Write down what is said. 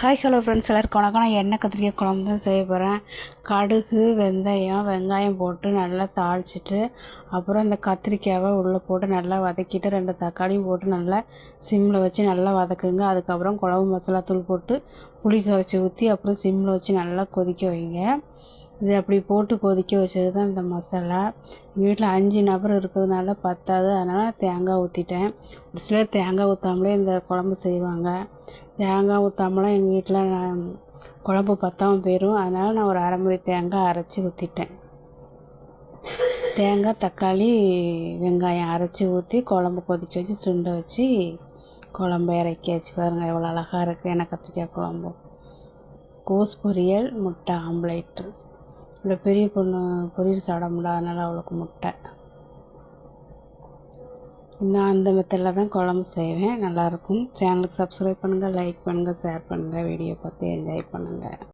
Hi hello friends எல்லாருக்கும் வணக்கம். நான் எண்ணெய் கத்திரிக்காய் குழம்பு தான் செய்ய போகிறேன் கடுகு வெந்தயம் வெங்காயம் போட்டு நல்லா தாளிச்சிட்டு அப்புறம் அந்த கத்திரிக்காயை உள்ளே போட்டு நல்லா வதக்கிட்டு ரெண்டு தக்காளியும் போட்டு நல்லா சிம்மில் வச்சு நல்லா வதக்குங்க. அதுக்கப்புறம் குழம்பு மசாலா தூள் போட்டு புளி கரைச்சி ஊற்றி அப்புறம் சிம்மில் வச்சு நல்லா கொதிக்க வைங்க. இது அப்படி போட்டு கொதிக்க வச்சது தான் இந்த மசாலா. எங்கள் வீட்டில் அஞ்சு நபர் இருக்கிறதுனால பத்தாது. அதனால் தேங்காய் ஊற்றிட்டேன் ஒரு சிலர் தேங்காய் ஊற்றாமலே இந்த குழம்பு செய்வாங்க. தேங்காய் ஊற்றாமலாம் எங்கள் வீட்டில் நான் குழம்பு பத்தாமல் போயிடும் அதனால் நான் ஒரு அரை தேங்காய் அரைச்சி ஊற்றிட்டேன் தேங்காய் தக்காளி வெங்காயம் அரைச்சி ஊற்றி குழம்பு கொதிக்க வச்சு சுண்டை வச்சு குழம்பு இறக்கியாச்சு பாருங்கள் எவ்வளோ அழகாக இருக்குது எனக்கு கத்திரிக்காய் குழம்பு. கோஸ் பொரியல் முட்டை ஆம்லேட்டு. என்னோட பெரிய பொண்ணு பொரியல் சாப்பிட முடியல அதனால் அவளுக்கு முட்டை. நான் அந்த மெத்தடில் தான் குழம்பு செய்வேன். நல்லாயிருக்கும் சேனலுக்கு சப்ஸ்கிரைப் பண்ணுங்கள் லைக் பண்ணுங்கள் ஷேர் பண்ணுங்கள் வீடியோ பார்த்து என்ஜாய் பண்ணுங்கள்